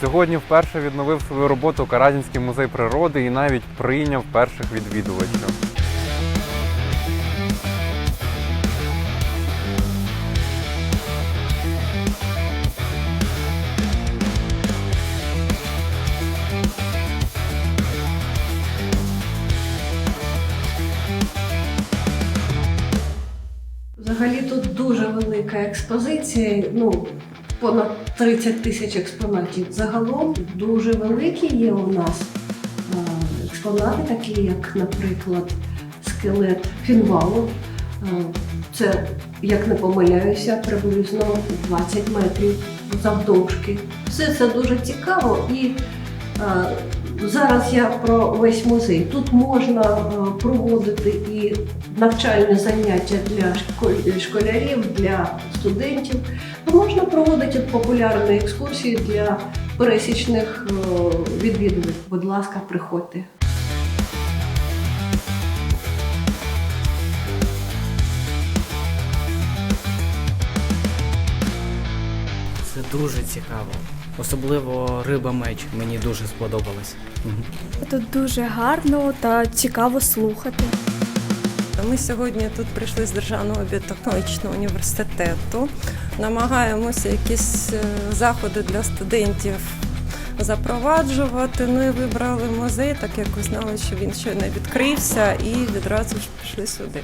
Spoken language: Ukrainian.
Сьогодні вперше відновив свою роботу Каразінський музей природи і навіть прийняв перших відвідувачів. Взагалі тут дуже велика експозиція, ну, понад 30 тисяч експонатів. Загалом дуже великі є у нас е, експонати, такі як, наприклад, скелет фінвалу. Е, Це, як не помиляюся, приблизно 20 метрів завдовжки. Все це дуже цікаво і е, Зараз я про весь музей. Тут можна е, проводити і навчальні заняття для школярів, для студентів. А можна проводити популярні екскурсії для пересічних е, відвідувачів. Будь ласка, приходьте. Це дуже цікаво. Особливо риба меч мені дуже сподобалась. Тут дуже гарно та цікаво слухати. Ми сьогодні тут прийшли з Державного біотехнологічного університету. Намагаємося якісь е, заходи для студентів запроваджувати. Ну і вибрали музей, так як ви знали, що він щойно відкрився, і відразу ж пішли сюди.